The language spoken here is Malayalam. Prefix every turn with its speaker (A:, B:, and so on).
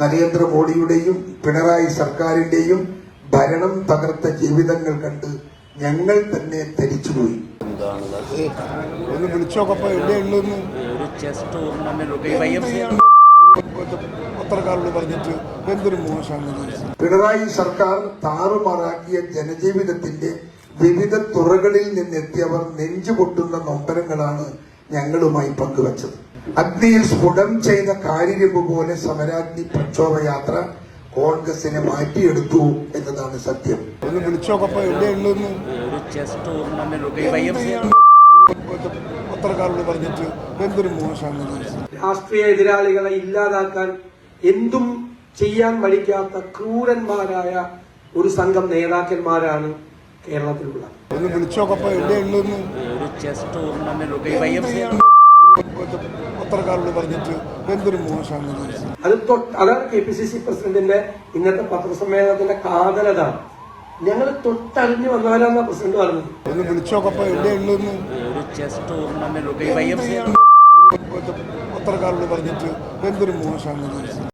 A: നരേന്ദ്രമോദിയുടെയും പിണറായി സർക്കാരിന്റെയും ഭരണം തകർത്ത ജീവിതങ്ങൾ കണ്ട് ഞങ്ങൾ തന്നെ ധരിച്ചുപോയി.
B: പത്രക്കാരോട് പറഞ്ഞിട്ട് എന്തൊരു മോശമാണ്
A: പിണറായി സർക്കാർ താറുമാറാക്കിയ ജനജീവിതത്തിന്റെ വിവിധ തുറകളിൽ നിന്നെത്തിയവർ നെഞ്ചുപൊട്ടുന്ന നൊമ്പരങ്ങളാണ് ഞങ്ങളുമായി പങ്കുവച്ചത്. അഗ്നിയിൽ സ്ഫുടം ചെയ്ത കാര്യരൂപ പോലെ സമരാഗ്നി പ്രക്ഷോഭയാത്ര കോൺഗ്രസിനെ മാറ്റിയെടുത്തു എന്നതാണ് സത്യം.
B: പത്രക്കാരോട് പറഞ്ഞിട്ട് എന്തൊരു മോശമാണ്
C: രാഷ്ട്രീയ എതിരാളികളെ ഇല്ലാതാക്കാൻ എന്തും ചെയ്യാൻ മടിക്കാത്ത ക്രൂരന്മാരായ ഒരു സംഘം നേതാക്കന്മാരാണ്
B: പത്രക്കാരോട് പറഞ്ഞിട്ട് എന്തൊരു മോശമാണ്
C: അത് തൊട്ട് അതാണ് കെ പി സി സി പ്രസിഡന്റിന്റെ ഇന്നത്തെ പത്രസമ്മേളനത്തിന്റെ കാതലതാണ്. ഞങ്ങൾ തൊട്ടറിഞ്ഞു വന്നവരാന്ന പ്രസിഡന്റ് പറഞ്ഞത്.
B: ഒന്ന് വിളിച്ചോക്കപ്പോ പത്രക്കാരോട് പറഞ്ഞിട്ട് എന്തൊരു മോശമാണ്